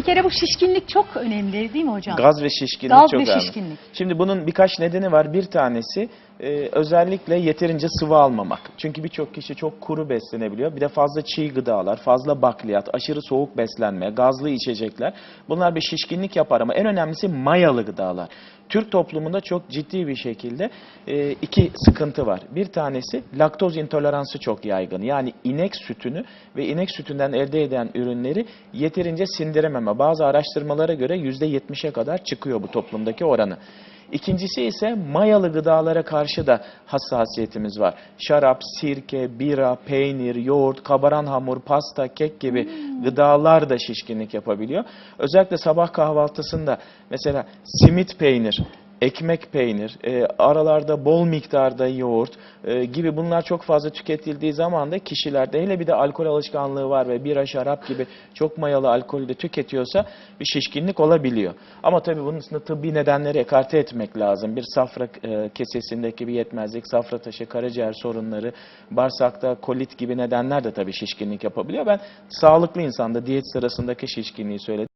Bir kere bu şişkinlik çok önemli değil mi hocam? Gaz ve şişkinlik Gaz çok ve önemli. şişkinlik. Şimdi bunun birkaç nedeni var. Bir tanesi e, özellikle yeterince sıvı almamak. Çünkü birçok kişi çok kuru beslenebiliyor. Bir de fazla çiğ gıdalar, fazla bakliyat, aşırı soğuk beslenme, gazlı içecekler. Bunlar bir şişkinlik yapar ama en önemlisi mayalı gıdalar. Türk toplumunda çok ciddi bir şekilde e, iki sıkıntı var. Bir tanesi laktoz intoleransı çok yaygın. Yani inek sütünü ve inek sütünden elde edilen ürünleri yeterince sindirememe. Bazı araştırmalara göre %70'e kadar çıkıyor bu toplumdaki oranı. İkincisi ise mayalı gıdalara karşı da hassasiyetimiz var. Şarap, sirke, bira, peynir, yoğurt, kabaran hamur, pasta, kek gibi gıdalar da şişkinlik yapabiliyor. Özellikle sabah kahvaltısında mesela simit peynir, ekmek peynir, e, aralarda bol miktarda yoğurt e, gibi bunlar çok fazla tüketildiği zaman da kişilerde hele bir de alkol alışkanlığı var ve bira, şarap gibi çok mayalı alkolü de tüketiyorsa bir şişkinlik olabiliyor. Ama tabii bunun üstünde tıbbi nedenleri ekarte etmek lazım. Bir safra e, kesesindeki bir yetmezlik, safra taşı, karaciğer sorunları, bağırsakta kolit gibi nedenler de tabii şişkinlik yapabiliyor. Ben sağlıklı insanda diyet sırasındaki şişkinliği söyledim.